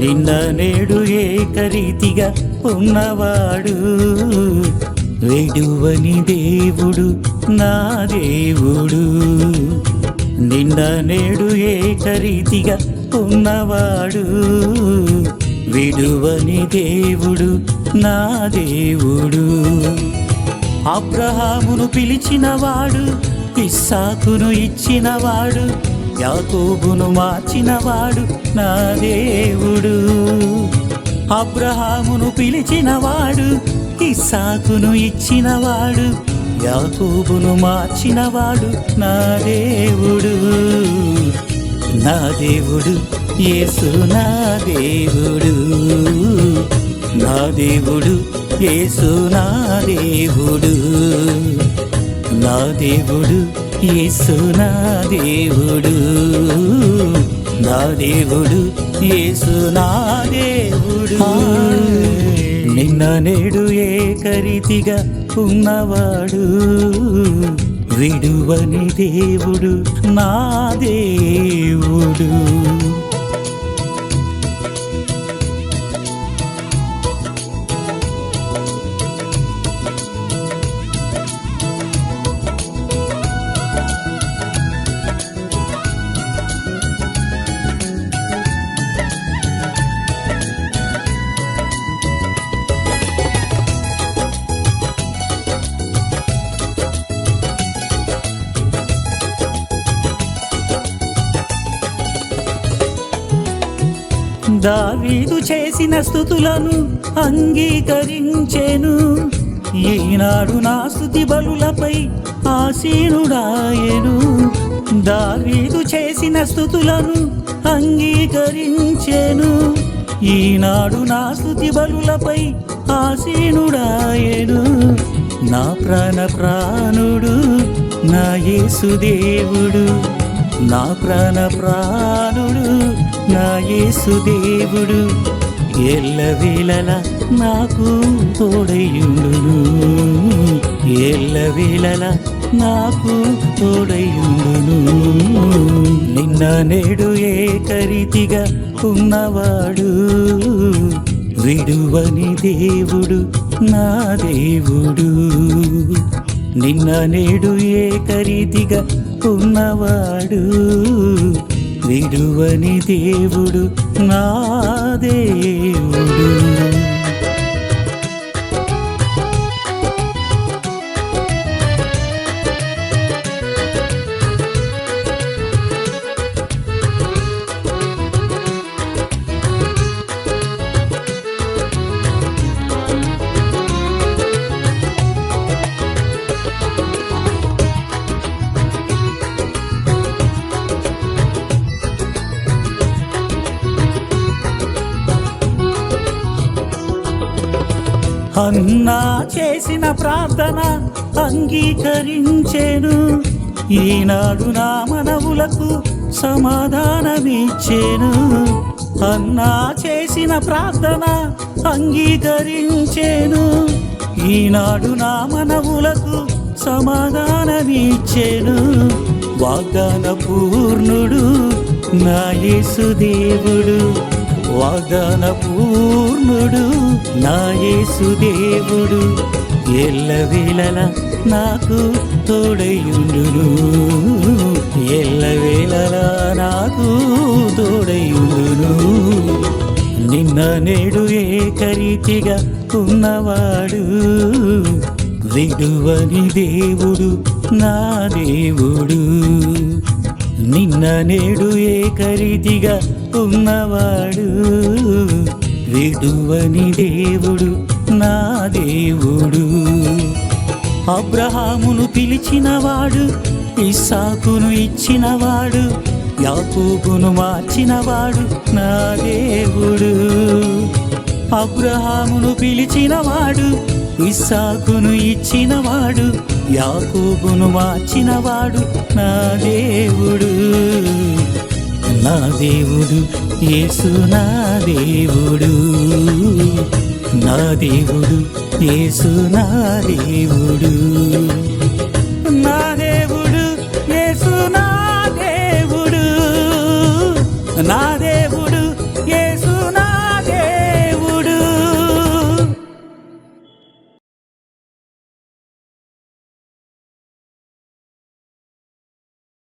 నిన్న నేడు ఏకరీతిగా ఉన్నవాడు. వెడువని దేవుడు నా దేవుడు. నిన్న నేడు ఏకరీతిగా ఉన్నవాడు. విడువని దేవుడు నా దేవుడు. అబ్రహామును పిలిచినవాడు ఇస్సాకును ఇచ్చినవాడు యాకోబును మార్చినవాడు నా దేవుడు. అబ్రహామును పిలిచినవాడు ఇస్సాకును ఇచ్చినవాడు యాకోబును మార్చినవాడు నా దేవుడు. నా దేవుడు యేసు నా దేవుడు. నా దేవుడు యేసు నా దేవుడు. నా దేవుడు యేసు నా దేవుడు నా దేవుడు యేసు నా దేవుడు. నిన్న నేడు ఏకరీతిగా ఉన్నవాడు విడువని దేవుడు నా దేవుడు. దావీదు చేసిన స్థుతులను అంగీకరించెను. ఈనాడు నా స్థుతి బలులపై ఆసీనుడాయెను. దావీదు చేసిన స్థుతులను అంగీకరించెను. ఈనాడు నా స్థుతి బలులపై ఆసీనుడాయెను. నా ప్రాణ ప్రాణుడు నా యేసుదేవుడు. నా ప్రాణ ప్రాణుడు నా యేసుదేవుడు ఎల్లవేళల నాకు తోడయుండును ఎల్లవేళల నాకు తోడయుండును నిన్న నేడు ఏకరీతిగా ఉన్నవాడు విడువని దేవుడు నా దేవుడు. నిన్న నేడు ఏకరీతిగా ఉన్నవాడు విడువని దేవుడు నా దేవుడు. అన్నా చేసిన ప్రార్థన అంగీకరించేను. ఈనాడు నా మనవులకు సమాధానమిచ్చేను. అన్నా చేసిన ప్రార్థన అంగీకరించేను. ఈనాడు నా మనవులకు సమాధానమిచ్చేను. వాగ్దాన పూర్ణుడు నా యేసుదేవుడు. వాగ్దాన పూర్ణుడు నా యేసుదేవుడు ఎల్లవేళల నాకు తోడయుండును ఎల్లవేళల నాకు తోడయుండును నిన్న నేడు ఏకరీతిగా ఉన్నవాడు విడువని దేవుడు నా దేవుడు. నిన్న నేడు ఏకరీతిగా ఉన్నవాడు. విడువని దేవుడు నా దేవుడు. అబ్రహామును పిలిచినవాడు ఇస్సాకును ఇచ్చినవాడు యాకూబును మార్చినవాడు నా దేవుడు. అబ్రహామును పిలిచినవాడు ఇస్సాకును ఇచ్చినవాడు యాకోబును మార్చినవాడు నా దేవుడు. నా దేవుడు యేసు నా దేవుడు. నా దేవుడు యేసు నా దేవుడు. నా దేవుడు యేసు నా దేవుడు. నా దేవుడు